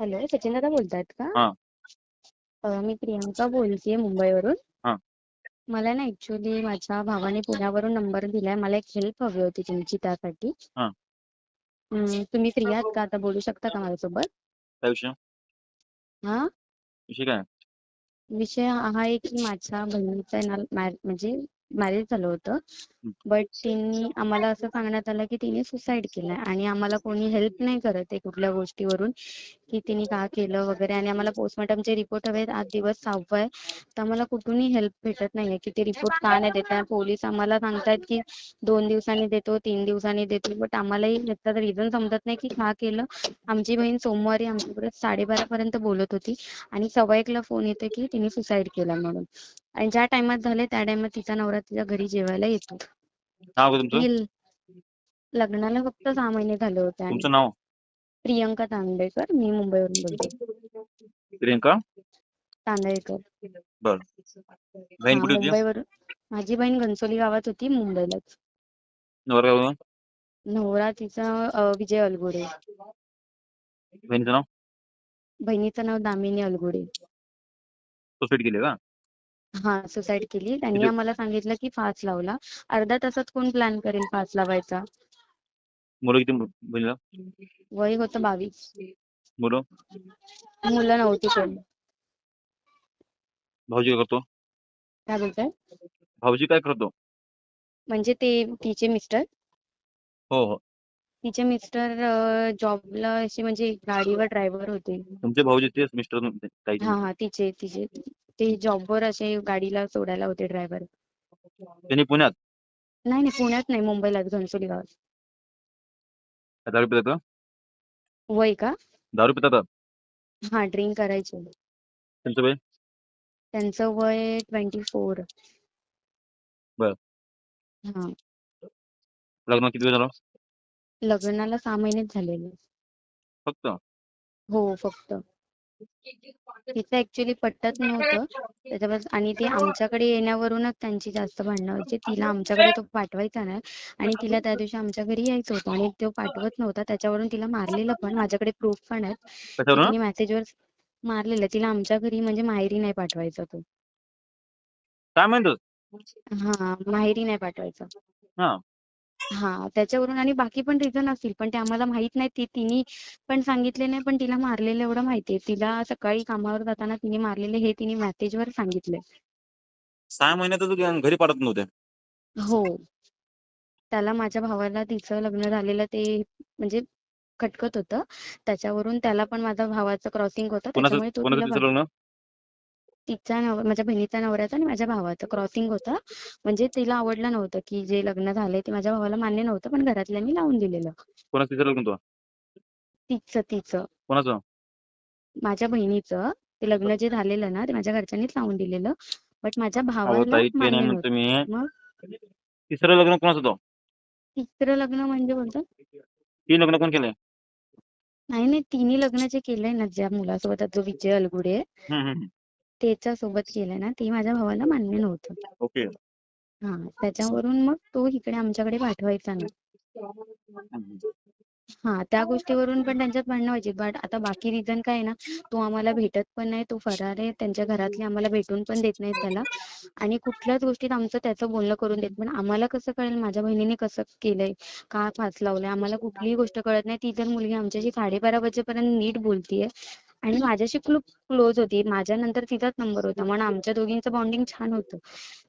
Hello Sachin दादा बोलतायत का? हा. अ, मी प्रियांका बोलतेय मुंबईवरून. हा. मला ना ऍक्च्युली माझ्या भावाने पुण्यावरून नंबर दिलाय. मला एक हेल्प हवी होती तुमची त्यासाठी. हा. हम्म, तुम्ही फ्री आहात का? आता बोलू शकता का माझ्यासोबत? काय विषय? हा? विषय काय? विषय हा आहे की माझ्या बहिणीचं आहे ना म्हणजे मॅरेज झालं होतं. बट तिने आम्हाला असं सांगण्यात आलं की तिने सुसाईड केलंय आणि आम्हाला कोणी हेल्प नाही करत आहे कुठल्या गोष्टीवरून. की तिने का केलं वगैरे आणि आम्हाला पोस्टमॉर्टमचे रिपोर्ट हवे आज दिवस सहावा आहे. तर आम्हाला कुठूनही हेल्प भेटत नाहीये. की ते रिपोर्ट का नाही देत? आहे पोलीस आम्हाला सांगतायत की दोन दिवसांनी देतो तीन दिवसांनी देतो. बट आम्हालाही त्याचं रिझन समजत नाही की का केलं. आमची बहीण सोमवारी आमच्याकडे साडेबारा पर्यंत बोलत होती. आणि सव्वा एकला फोन येतो की तिने सुसाईड केला म्हणून. आणि ज्या टायमात झाले त्या टायमात तिचा नवरा तिच्या घरी जेवायला येतो. नाव तुमचं? लग्नाला फक्त सहा महिने झाले होते आणि तुमचं नाव? प्रियंका तांडेकर मी मुंबईवरून बोलते. प्रियंका? तांदळेकर बर. बहीण हा कुठे होती? मुंबईवरून. माझी बहीण घनसोली गावात होती मुंबईलाच. नवरा तिचा अ, विजय अलगुडे. बहिणीचं नाव? बहिणीचं नाव दामिनी अलगुडे. सुसाईड केली का? हा सुसाईड केली त्यांनी आम्हाला सांगितलं की फास लावला. अर्ध्या तासात कोण प्लॅन करेल फास लावायचा? मुलं किती मु- बहिणीला वय होतं बावीस. मुलं? मुलं नव्हती कोण. भाऊजी काय करतो? काय बोलताय? भाऊजी काय करतो? म्हणजे ते तिचे मिस्टर हो हो. तिचे मिस्टर जॉबला असे म्हणजे गाडीवर ड्रायव्हर होते. तुमचे भाऊजी तेच मिस्टर ताईचे हा हा तिचे तिचे. ते जॉबवर असे गाडीला सोडायला होते ड्रायव्हर त्यांनी पुण्यात? नाही नाही पुण्यात नाही मुंबईलाच घनसोली गावात दारू पितात? वय का? दारू पितात? हा ड्रिंक करायचे. त्यांचं वय? त्यांचं वय ट्वेंटी फोर. बर. हा. लग्न किती वेळ झालं? लग्नाला सहा महिनेच झालेले. फक्त? हो फक्त. तिचं ऍक्च्युली पटत नव्हतं. त्याच्यावर आणि ते आमच्याकडे येण्यावरूनच त्यांची जास्त भांडणं व्हायची. तिला आमच्याकडे तो पाठवायचा नाही. आणि तिला त्या दिवशी आमच्या घरी यायचं होतं आणि तो पाठवत नव्हता. त्याच्यावरून तिला मारलेलं पण. माझ्याकडे प्रूफ पण आहेत. तिने मेसेजवर मारलेलं. तिला आमच्या घरी म्हणजे माहेरी नाही पाठवायचा तो. काय म्हणतो हा माहेरी नाही पाठवायचा. हा त्याच्यावरून आणि बाकी पण रिझन असतील पण ते आम्हाला माहीत नाही ती तिने पण सांगितले नाही पण तिला मारलेलं एवढं माहितीये. तिला सकाळी कामावर जाताना तिने मारलेले हे तिने मेसेजवर सांगितले सहा महिन्यात तू घरी पाठवत नव्हते. हो. त्याला माझ्या भावाला तिचं लग्न झालेलं ते म्हणजे खटकत होतं. त्याच्यावरून त्याला पण माझ्या भावाचं क्रॉसिंग होतं. त्याच्यामुळे तो तिला तिचं लग्न तिचा नव माझ्या बहिणीचा नवऱ्याचा आणि माझ्या भावाचं. क्रॉसिंग होतं. म्हणजे तिला आवडलं नव्हतं की जे लग्न झालंय ते माझ्या भावाला मान्य नव्हतं पण घरातल्यांनी लावून दिलेलं. कोणाचं तिचं लग्न तिचं तिचं. कोणाचं? माझ्या बहिणीचं. ते लग्न जे झालेलं ना ते माझ्या घरच्यांनीच लावून दिलेलं. बट माझ्या अहो भावाला ताई ते मान्य नाही नव्हतं म्हणतो मी. मग? तिसरं लग्न कोणाचं होतं? तिसरं लग्न म्हणजे बोलतो तीन लग्न कोण केलंय? नाही नाही तिने लग्न जे केलंय ना ज्या मुलासोबत जो विजय अलगुडे. हम्म, हम्म, त्याच्या सोबत केलंय ना ते माझ्या भावाला मान्य नव्हतं. ओके. हा त्याच्यावरून मग तो इकडे आमच्याकडे पाठवायचा नाही हम्म. हा त्या गोष्टीवरून पण त्यांच्यात भांडणं व्हायची. बट आता बाकी रिझन काय आहे ना तो आम्हाला भेटत पण नाही तो फरार आहे त्यांच्या घरातले आम्हाला भेटून पण देत नाहीत त्याला. आणि कुठल्याच गोष्टीत आमचं त्याचं बोलणं करून देत पण आम्हाला कसं कळेल माझ्या बहिणीने कसं केलंय का फास लावलंय आम्हाला कुठलीही गोष्ट कळत नाही. ती जर मुलगी आमच्याशी साडेबारा वाजेपर्यंत नीट बोलतीये आणि माझ्याशी खूप क्लोज होती. माझ्या नंतर तिचाच नंबर होता. म्हणून आमच्या दोघींचं बॉन्डिंग छान होतं.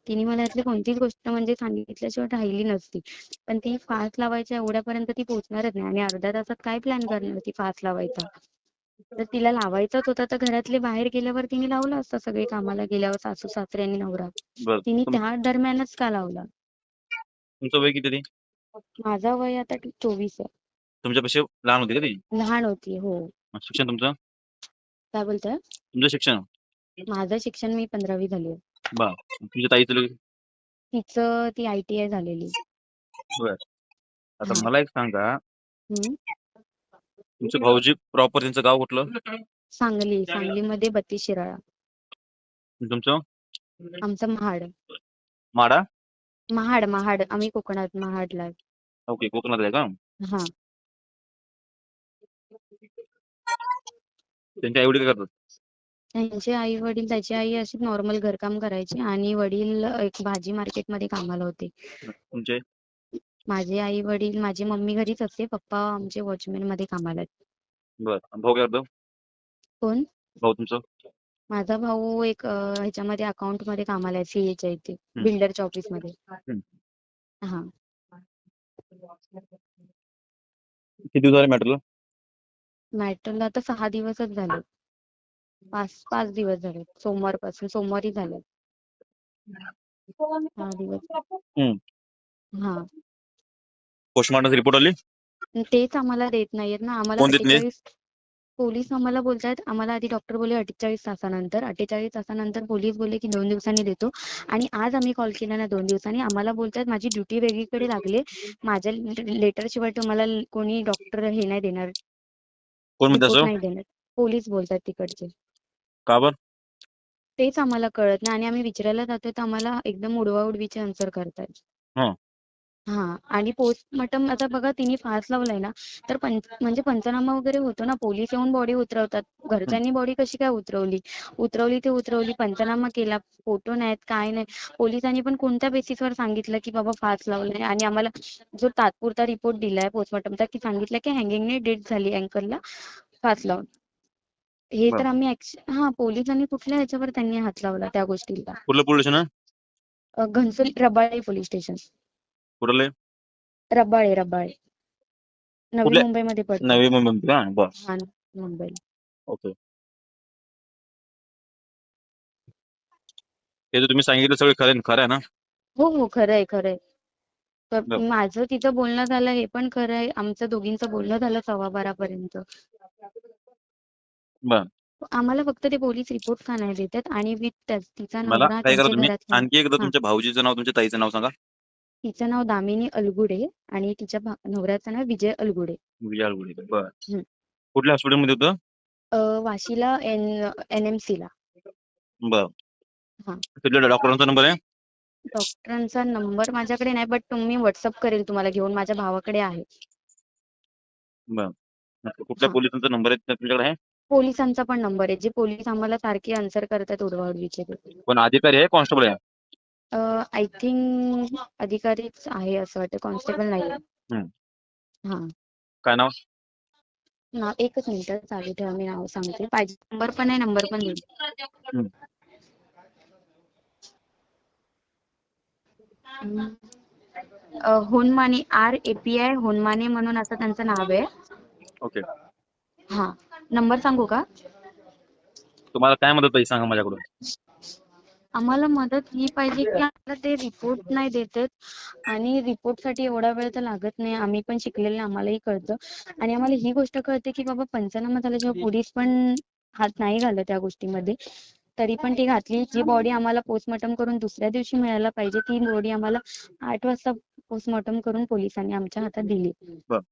तिने मला यातली कोणतीच गोष्ट म्हणजे सांगितल्याशिवाय राहिली नसती. पण ती फास लावायच्या एवढ्यापर्यंत ती पोहोचणारच नाही. आणि अर्ध्या तासात काय प्लॅन करणार ती फास लावायचा? तर तिला लावायचाच होता. तर घरातले बाहेर गेल्यावर तिने लावलं असतं सगळे कामाला गेल्यावर सासू सासरे आणि नवरा. तिने त्या दरम्यानच का लावला? तुमचं वय किती माझा वय आता चोवीस आहे. तुमच्यापेक्षा लहान होती का ती? लहान होती हो. शिक्षण तुमचं? काय बोलताय? तुमचं शिक्षण? माझं शिक्षण मी पंधरावी झाली आहे. बर. तुमच्या ताईचं लग्न तिचं ती आय टी आय झालेली. आता हा. मला एक सांगा. हम्म. तुमचे भाऊजी प्रॉपर त्यांचं गाव कुठलं? सांगली. सांगलीमध्ये बत्तीस शिराळा. तुमचं? आमचं महाड. माडा महाड महाड. आम्ही कोकणात महाडला आहे. ओके कोकणात आहे का? हा. त्यांचे आई वडील काय करतात. त्यांचे आई वडील त्याची आई अशी नॉर्मल घरकाम करायची आणि वडील एक भाजी मार्केटमध्ये कामाला होते. तुमचे? माझे आई वडील माझी मम्मी घरीच असते पप्पा आमचे वॉचमॅनमध्ये कामाला आहेत. बर. भाऊ काय करतो? कोण? भाऊ तुमचं? माझा भाऊ एक अं, ह्याच्यामध्ये अकाउंटमध्ये कामाला आहे सीए च्या इथे. बिल्डरच्या ऑफिसमध्ये. हा. किती दिवस झाले मॅटरला मॅटरला आता सहा दिवसच झाले. पाच पाच दिवस झाले. सोमवारपासून सोमवारी झाले. सहा दिवस. हा. पोस्टमॉर्टम रिपोर्ट आली? तेच आम्हाला देत नाहीयेत ना. आम्हाला पोलीस आम्हाला बोलतायत. आम्हाला आधी डॉक्टर बोलले अठ्ठेचाळीस तासानंतर. अठ्ठेचाळीस तासानंतर पोलीस बोलले की दोन दिवसांनी देतो. आणि आज आम्ही कॉल केला ना दोन दिवसांनी. आम्हाला बोलतायत माझी ड्युटी वेगळीकडे लागली. माझ्या लेटर शिवाय तुम्हाला कोणी डॉक्टर हे नाही देणार. कोण म्हणते रिपोर्ट असं? नाही देणार. पोलीस बोलतात तिकडचे. का बर? तेच आम्हाला कळत नाही आणि आम्ही विचारायला जातोय तर आम्हाला एकदम उडवाउडवीचे आन्सर करतायत हं. आणि पोस्टमॉर्टम आता बघा तिने फास लावलाय ना. तर पंच म्हणजे पंचनामा वगैरे होतो ना पोलीस येऊन बॉडी उतरवतात. घरच्यांनी बॉडी कशी काय उतरवली? उतरवली ते उतरवली पंचनामा केला फोटो नाहीत काय नाही. पोलिसांनी पण कोणत्या बेसिसवर सांगितलं की बाबा फास लावलाय? आणि आम्हाला जो तात्पुरता रिपोर्ट दिलाय पोस्टमॉर्टमचा की सांगितलं की हँगिंगने डेथ झाली अँकरला फास लावून. हे तर बरं. आम्ही हा पोलिसांनी कुठल्या ह्याच्यावर त्यांनी हात लावला त्या गोष्टीला? कुठलं पोलीस स्टेशन अ, घनसोली रबाळे पोलीस स्टेशन. कुठले? रबाळे रबाळे. नवी कुठल्या- मुंबईमध्ये पडतं नवी मुंबई बर. हा मुंबईला. ओके. हे जे तुम्ही सांगितलं सगळं खरं? खरं आहे ना? हो हो खरं आहे खरं आहे. तर बरं. माझं तिचं बोलणं झालं हे पण खरं आहे. आमचं दोघींचं बोलणं झालं सव्वा बारापर्यंत. बर. आम्हाला फक्त ते पोलीस रिपोर्ट का नाही देतात आणि विथ तिचा मला नवरा काय करा त्यांच्या तुम्ही? घरातले. आणखी एकदा हा. तुमच्या भाऊजीचं नाव तुमच्या ताईचं नाव सांगा. तिचं नाव दामिनी अलगुडे आणि तिच्या भा- नवऱ्याचं नाव विजय अलगुडे. विजय अलगुडे बर. हम्म. कुठल्या हॉस्पिटलमध्ये होतं? अ, वाशीला एन एनएमसी ला बर. हा. तिथल्या डॉक्टरांचा नंबर आहे? डॉक्टरांचा नंबर माझ्याकडे नाही बट तुम्ही व्हॉट्सअप करेल तुम्हाला घेऊन माझ्या भावाकडे आहे. कुठल्या हा. पोलिसांचा नंबर आहे तुमच्याकडे आहे? पोलिसांचा पण नंबर आहे. जे पोलीस आम्हाला सारखे आन्सर करतात उडवाउडवीचे पण अधिकारी आहे कॉन्स्टेबल आहे? आय थिंक अधिकारीच आहे असं वाटतं. कॉन्स्टेबल नाही. हा. काय नाव? नाव एकच मिनिट. चालू ठेवा मी नाव सांगते. पाहिजे. नंबर पण आहे नंबर पण देईल होनमाने आर एपीआय होनमाने म्हणून असं त्यांचं नाव आहे. ओके. हा. नंबर सांगू का? तुम्हाला काय मदत पाहिजे सांगा माझ्याकडून. आम्हाला मदत ही पाहिजे की आम्हाला ते रिपोर्ट नाही देतात. आणि रिपोर्टसाठी एवढा वेळ तर लागत नाही. आम्ही पण शिकलेले आम्हालाही कळतं. आणि आम्हाला ही गोष्ट कळते की बाबा पंचनामा झाला जेव्हा पोलीस पण हात नाही घालत त्या गोष्टीमध्ये तरी पण ती घातली. जी बॉडी आम्हाला पोस्टमॉर्टम करून दुसऱ्या दिवशी मिळायला पाहिजे ती बॉडी आम्हाला आठ वाजता पोस्टमॉर्टम करून पोलिसांनी आमच्या हातात दिली.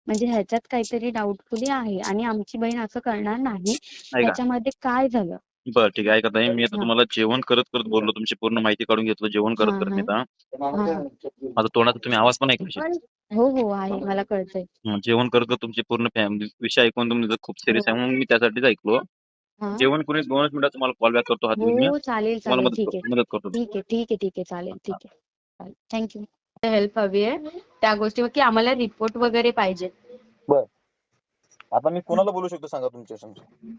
म्हणजे ह्याच्यात काहीतरी डाऊटफुली आहे. आणि आमची बहीण असं करणार नाही. ऐका ह्याच्यामध्ये काय झालं? बरं ठीक आहे. ऐका ताई मी आता हा. तुम्हाला जेवण करत करत बोललो. तुमची पूर्ण माहिती काढून घेतलं जेवण करत हा, करत मी हा. आता. हा. माझा तोंडाचा तुम्ही आवाज पण ऐकला असेल. हो हो आहे. मला कळतंय. हं, जेवण करत करत तुमची पूर्ण फॅमिली विषय ऐकून तुम्ही खूप सिरियस आहे म्हणून मी त्यासाठीच ऐकलो. हा. जेवण करून दोनच मिनिटात तुम्हाला कॉल बॅक करतो हात घेऊन मी. हो चालेल तुम्हाला चालेल. मदत ठीक करतो आहे. मदत करतो. ठीक आहे ठीक आहे ठीक आहे. चालेल ठीक आहे. चालेल. थँक्यू हेल्प हवी आहे त्या गोष्टीवर की आम्हाला रिपोर्ट वगैरे पाहिजे आता मी कोणाला बोलू शकतो सांगा तुमच्या संग? अं,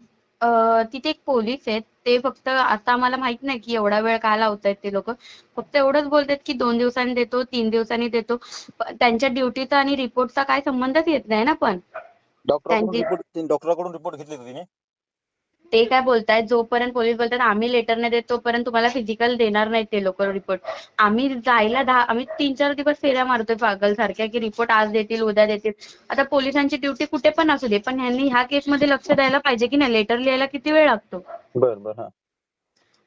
तिथे एक पोलीस आहेत. ते फक्त आता आम्हाला माहीत नाही की एवढा वेळ का लावतायत ते लोक. फक्त एवढंच बोलतात की दोन दिवसांनी देतो तीन दिवसांनी देतो. त्यांच्या ड्युटीचा आणि रिपोर्टचा काय संबंधच येत नाही ना पण. डॉक्टरकडून रिपोर्ट घेतली तिने? ते काय बोलतायत? जोपर्यंत पोलीस बोलतात आम्ही लेटर नाही देत तोपर्यंत तुम्हाला फिजिकल देणार नाहीत ते लोक रिपोर्ट आम्ही जायला दहा आम्ही तीन चार दिवस फेऱ्या मारतोय पागल सारख्या की रिपोर्ट आज देतील उद्या देतील. आता पोलिसांची ड्युटी कुठे पण असू दे पण ह्यांनी ह्या केसमध्ये लक्ष द्यायला पाहिजे की नाही? लेटर लिहायला किती वेळ लागतो? हा.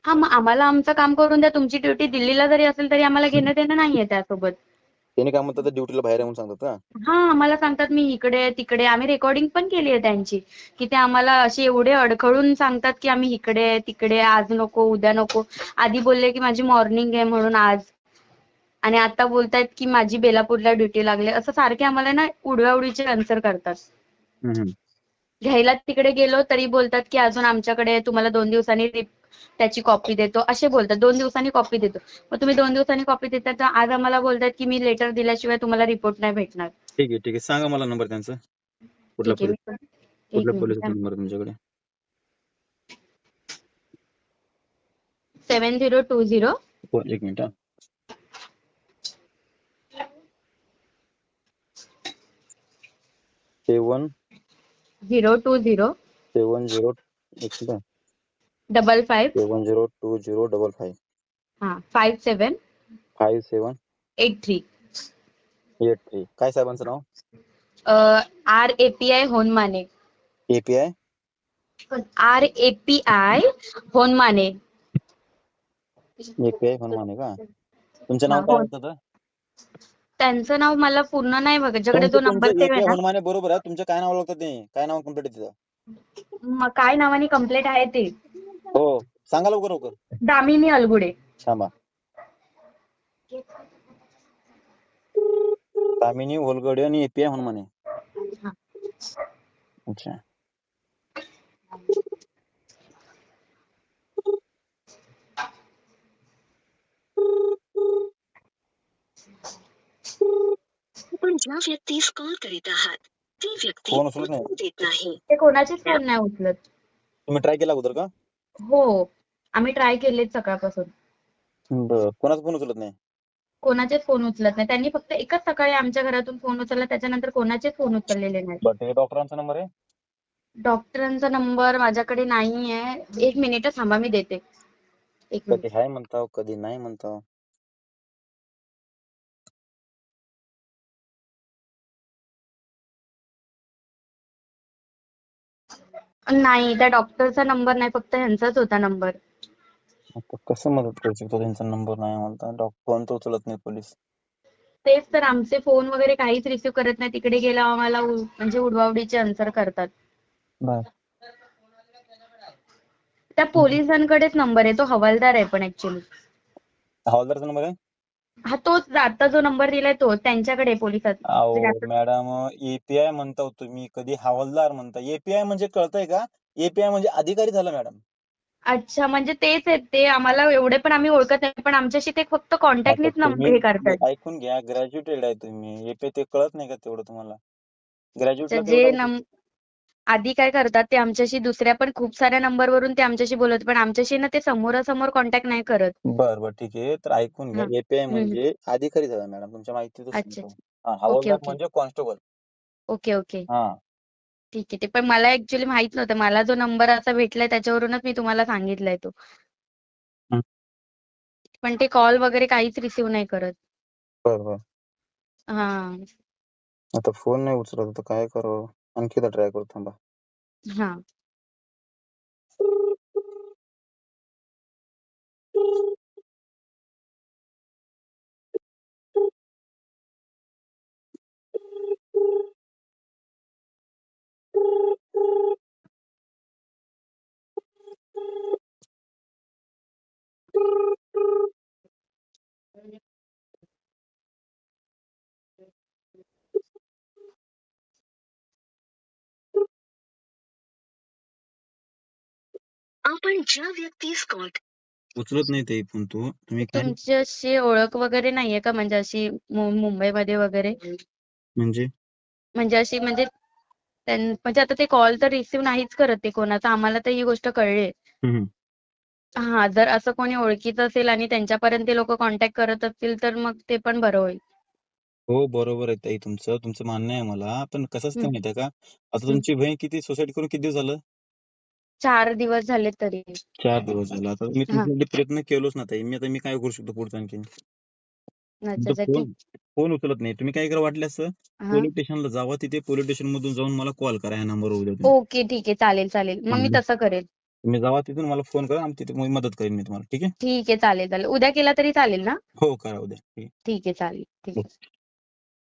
हा मग आम्हाला आमचं काम करून द्या. तुमची ड्युटी दिल्लीला जरी असेल तरी आम्हाला घेणं देणं नाहीये त्यासोबत. त्याने काय म्हणतात ड्युटीला बाहेर आहे म्हणून सांगतात का? हा आम्हाला सांगतात मी इकडे आहे, तिकडे आहे. आम्ही रेकॉर्डिंग पण केली आहे त्यांची. की ते आम्हाला असे एवढे अडखळून सांगतात की आम्ही इकडे आहे, तिकडे आहे, आज नको उद्या नको. आधी बोलले की माझी मॉर्निंग आहे म्हणून आज. आणि आता बोलतायत की माझी बेलापूरला ड्युटी लागली. असं सारखे आम्हाला ना उडव्याउडीचे आन्सर करतात. घ्यायला तिकडे गेलो तरी बोलतात की अजून आमच्याकडे तुम्हाला दोन दिवसांनी रिप- त्याची कॉपी देतो. असे बोलतात. दोन दिवसांनी कॉपी देतो. मग तुम्ही दोन दिवसांनी कॉपी देतात तर आज आम्हाला बोलतात की मी लेटर दिल्याशिवाय तुम्हाला रिपोर्ट नाही भेटणार. ठीक आहे ठीक आहे. सांगा मला नंबर त्यांचा. कुठल्या ठीक आहे पोलीस मी एक कुठल्या मिनिट पोलिसचा नंबर तुमच्याकडे? सेवन झिरो टू झिरो हो, एक मिनिट हा. Seven zero two zero seven zero एक double five seven zero two zero double five हा five seven five seven eight three eight three काय साहेबांचं नाव? R A P I Honmane API R A P I Honmane API Hanumane का? तुमचं नाव काय हो. होतं? तर? त्यांचं नाव मला पूर्ण नाही बघ ज्याकडे तो तुमचं- नंबर तुमचं सेव्ह आहे API ना. हनुमाने बरोबर आहे. तुमचं काय नाव लागतं ते? काय नाव कंप्लीट तिथं? मग काय नावाने कंप्लेंट आहे ते? हो सांगा लवकर लवकर. दामिनी अलगुडे. थांबा. कामिनी होलगडे आणि एपीआय हनुमाने हा. अच्छा. आपण ज्या व्यक्तीस कॉल करीत आहात ती व्यक्ती फोन उचलत नाही. उत्तर देत नाही. ते कोणाचेच फोन नाही उचलत. तुम्ही ट्राय केला अगोदर का? हो. आम्ही ट्राय केलेत सकाळपासून. बर. कोणाचा फोन उचलत नाही? कोणाचेच फोन उचलत नाही. त्यांनी फक्त एकच सकाळी आमच्या घरातून फोन उचलला. त्याच्यानंतर कोणाचेच फोन उचललेले नाही बट डॉक्टरांचा नंबर आहे? डॉक्टरांचा नंबर माझ्याकडे नाही आहे एक मिनिट थांबा मी देते. एक मिनिट कधी हाय म्हणताव कधी नाही म्हणताव? नाही त्या डॉक्टरचा नंबर नाही फक्त ह्यांचाच होता नंबर आता कसं मदत करू शकतो त्यांचा नंबर नाही म्हणता डॉक्टर फोन तर उचलत नाही पोलीस. तेच तर आमचे फोन वगैरे काहीच रिसिव्ह करत नाही. तिकडे गेला आम्हाला उ- म्हणजे उडवाउडीचे आन्सर करतात. बर. त्या पोलिसांकडेच नंबर आहे. तो हवालदार आहे पण ऍक्च्युली हवालदारचा नंबर आहे? हा तोच आता जो नंबर दिलाय तो त्यांच्याकडे आहे पोलिसात. जास्त- मॅडम एपीआय म्हणता तुम्ही कधी हवालदार म्हणता. एपीआय म्हणजे कळतंय का? एपीआय म्हणजे अधिकारी झालं मॅडम. अच्छा म्हणजे तेच आहेत ते आम्हाला एवढे पण आम्ही ओळखत नाही पण आमच्याशी ते फक्त कॉन्टॅक्टनीच आता नंबर हे तुम्ही करतात. ऐकून घ्या ग्रॅज्युएटेड आहे तुम्ही. एपीआय ते कळत नाही का तेवढं तुम्हाला? ग्रॅज्युएटला अच्छा, जे नम आधी काय करतात ते आमच्याशी दुसऱ्या पण खूप साऱ्या नंबरवरून ते आमच्याशी बोलत पण आमच्याशी ना ते समोरासमोर कॉन्टॅक्ट नाही करत. बर बर ठीक आहे. तर ऐकून घ्या. हा. एपीआय. म्हणजे अधिकारी झाला मॅडम तुमच्या माहितीतच अच्छा, सांगतो. हा हवालदार ओके. म्हणजे कॉन्स्टेबल ओके ओके. हा. ठीक आहे ते पण मला ऍक्च्युली माहीत नव्हतं. मला जो नंबर असा भेटलाय त्याच्यावरूनच मी तुम्हाला सांगितलंय तो. हं. पण ते कॉल वगैरे काहीच रिसिव्ह नाही करत. बर बर हा. आता फोन नाही उचलत तर काय करावं? आणखी एकदा ट्राय करतो थांबा. हा. आपण ज्या व्यक्तीस कॉल उचलत नाही ते फोन तो. तुम्ही काय तुमची अशी ओळख वगैरे नाहीये का? म्हणजे अशी मु- मुंबईमध्ये वगैरे? म्हणजे? म्हणजे अशी म्हणजे त्यां म्हणजे आता ते कॉल तर रिसिव्ह नाहीच करत ते कोणाचा. आम्हाला तर ही गोष्ट कळली हम्म. हा. जर असं कोणी ओळखीचं असेल आणि त्यांच्यापर्यंत ते लोक कॉन्टॅक्ट करत असतील तर मग ते पण बरं होईल. हो बरोबर आहे ताई तुमचं. तुमचं म्हणणं आहे मला. पण कसं असतं हम्म. माहितीये का? आता तुमची बहीण किती सुसाईड करून किती दिवस झालं? चार दिवस झाले तरी. चार दिवस झालं. आता मी तुमच्यासाठी प्रयत्न केलोच ना ताई. मी आता मी काय करू शकतो पुढचं आणखी अच्छा अच्छा, फोन ठीक फोन उचलत नाही. तुम्ही काय करा वाटल्यास हा. पोलीस स्टेशनला जावा. तिथे पोलीस स्टेशन मधून जाऊन मला कॉल करा. ह्या नंबरवर उद्या तुम्ही. ओके ठीक आहे. चालेल चालेल. मग मी हम्म. तसं करेल. तुम्ही जावा तिथून. मला फोन करा. आणि तिथे मग मदत करेन मी तुम्हाला. ठीक आहे? ठीक आहे. चालेल चालेल. उद्या केला तरी चालेल ना? हो करा उद्या. ठीक आहे. ठीक आहे चालेल. ठीक आहे.